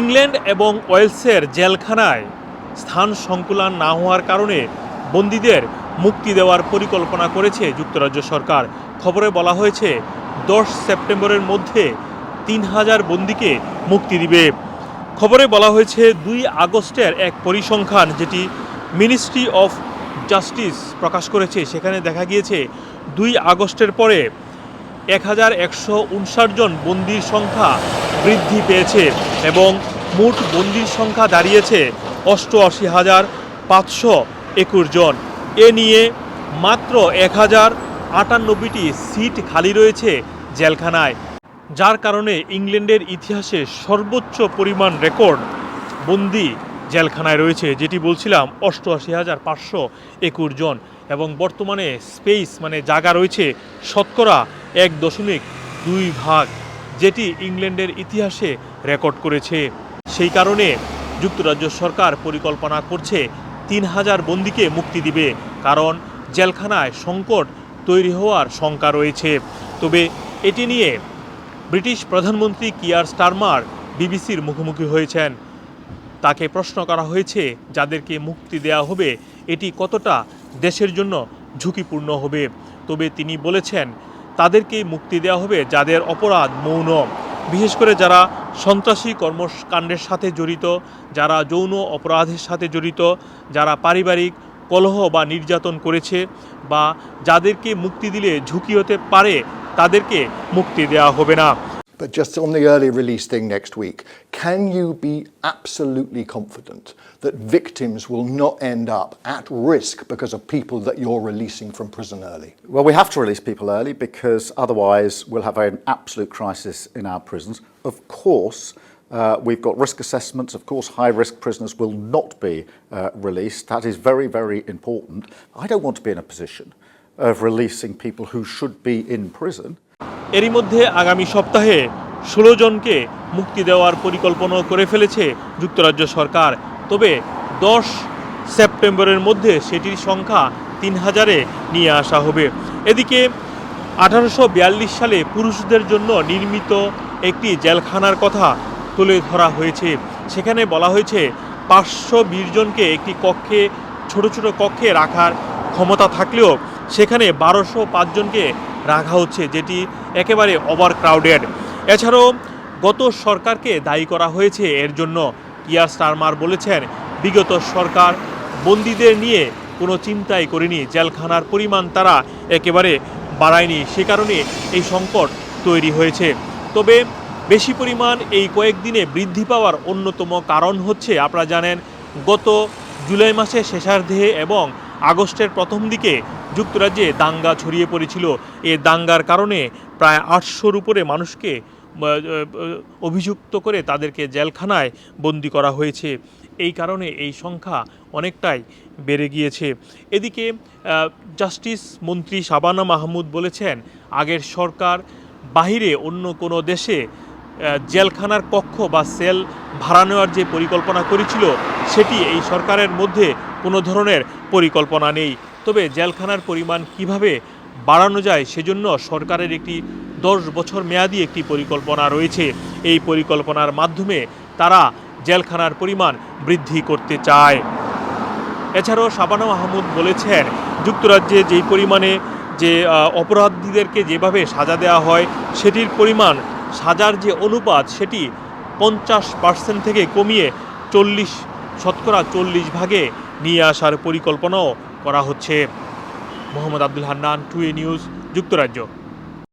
England এবং ওয়েলসের জেলখানায় স্থান সংকুলান না হওয়ার কারণে বন্দীদের মুক্তি দেওয়ার পরিকল্পনা করেছে যুক্তরাজ্য সরকার। খবরে বলা হয়েছে, দশ সেপ্টেম্বরের মধ্যে তিন হাজার বন্দীকে মুক্তি দিবে। খবরে বলা হয়েছে, দুই আগস্টের এক পরিসংখ্যান যেটি মিনিস্ট্রি অফ জাস্টিস প্রকাশ করেছে, সেখানে দেখা গিয়েছে, দুই আগস্টের পরে এক হাজার একশো উনষাট জন বন্দির সংখ্যা বৃদ্ধি পেয়েছে এবং মোট বন্দির সংখ্যা দাঁড়িয়েছে অষ্টআশি হাজার পাঁচশো একুশ জন। এ নিয়ে মাত্র এক হাজার আটানব্বইটি সিট খালি রয়েছে জেলখানায়, যার কারণে ইংল্যান্ডের ইতিহাসে সর্বোচ্চ পরিমাণ রেকর্ড বন্দি জেলখানায় রয়েছে, যেটি বলছিলাম অষ্টআশি হাজার পাঁচশো একুশ জন। এবং বর্তমানে স্পেস মানে জায়গা রয়েছে শতকরা এক দশমিক দুই ভাগ। যেটি ইংল্যান্ডের ইতিহাসে রেকর্ড করেছে। সেই কারণে যুক্তরাজ্য সরকার পরিকল্পনা করছে তিন হাজার বন্দিকে মুক্তি দিবে, কারণ জেলখানায় সংকট তৈরি হওয়ার শঙ্কা রয়েছে। তবে এটি নিয়ে ব্রিটিশ প্রধানমন্ত্রী কিয়ার স্টারমার বিবিসির মুখোমুখি হয়েছেন। তাকে প্রশ্ন করা হয়েছে, যাদেরকে মুক্তি দেওয়া হবে, এটি কতটা দেশের জন্য ঝুঁকিপূর্ণ হবে? তবে তিনি বলেছেন তাদেরকে মুক্তি দেওয়া হবে যাদের অপরাধ মৌন। বিশেষ করে যারা সন্ত্রাসী কর্মকাণ্ডের সাথে জড়িত, যারা যৌন অপরাধের সাথে জড়িত, যারা পারিবারিক কলহ বা নির্যাতন করেছে বা যাদেরকে মুক্তি দিলে ঝুঁকি হতে পারে, তাদেরকে মুক্তি দেওয়া হবে না। But just on the early release thing next week, can you be absolutely confident that victims will not end up at risk because of people that you're releasing from prison early? Well, we have to release people early because otherwise we'll have an absolute crisis in our prisons. Of course, uh, we've got risk assessments. Of course, high risk prisoners will not be uh, released. That is very, very important. I don't want to be in a position of releasing people who should be in prison. এরই মধ্যে আগামী সপ্তাহে ষোলো জনকে মুক্তি দেওয়ার পরিকল্পনা করে ফেলেছে যুক্তরাজ্য সরকার। তবে দশ সেপ্টেম্বরের মধ্যে সেটির সংখ্যা তিন হাজারে নিয়ে আসা হবে। এদিকে আঠারোশো বিয়াল্লিশ সালে পুরুষদের জন্য নির্মিত একটি জেলখানার কথা তুলে ধরা হয়েছে। সেখানে বলা হয়েছে, পাঁচশো বিশ জনকে একটি কক্ষে, ছোট ছোট কক্ষে রাখার ক্ষমতা থাকলেও সেখানে বারোশো পাঁচজনকে রাখা হচ্ছে, যেটি একেবারে ওভার ক্রাউডেড এছাড়াও গত সরকারকে দায়ী করা হয়েছে, এর জন্য কিয়ার স্টারমার বলেছেন, বিগত সরকার বন্দীদের নিয়ে কোনো চিন্তাই করেনি, জেলখানার পরিমাণ তারা একেবারে বাড়ায়নি, সে কারণে এই সংকট তৈরি হয়েছে। তবে বেশি পরিমাণ এই কয়েকদিনে বৃদ্ধি পাওয়ার অন্যতম কারণ হচ্ছে, আপনারা জানেন, গত জুলাই মাসের শেষার্ধে এবং আগস্টের প্রথম দিকে যুক্তরাজ্যে দাঙ্গা ছড়িয়ে পড়েছিল। এ দাঙ্গার কারণে প্রায় আটশোর উপরে মানুষকে অভিযুক্ত করে তাদেরকে জেলখানায় বন্দি করা হয়েছে। এই কারণে এই সংখ্যা অনেকটাই বেড়ে গিয়েছে। এদিকে জাস্টিস মন্ত্রী শাবানা মাহমুদ বলেছেন, আগের সরকার বাহিরে অন্য কোনো দেশে জেলখানার কক্ষ বা সেল ভাড়া নেওয়ার যে পরিকল্পনা করেছিল, সেটি এই সরকারের মধ্যে কোনো ধরনের পরিকল্পনা নেই। তবে জেলখানার পরিমাণ কীভাবে বাড়ানো যায় সেজন্য সরকারের একটি দশ বছর মেয়াদি একটি পরিকল্পনা রয়েছে। এই পরিকল্পনার মাধ্যমে তারা জেলখানার পরিমাণ বৃদ্ধি করতে চায়। এছাড়াও শাবানা মাহমুদ বলেছেন, যুক্তরাজ্যে যেই পরিমাণে যে অপরাধীদেরকে যেভাবে সাজা দেওয়া হয়, সেটির পরিমাণ সাজার যে অনুপাত, সেটি পঞ্চাশ পার্সেন্ট থেকে কমিয়ে চল্লিশ, শতকরা চল্লিশ ভাগে নিয়ে আসার পরিকল্পনাও করা হচ্ছে মোহাম্মদ আব্দুল হান্নান টু টুয়ে নিউজ যুক্তরাজ্য।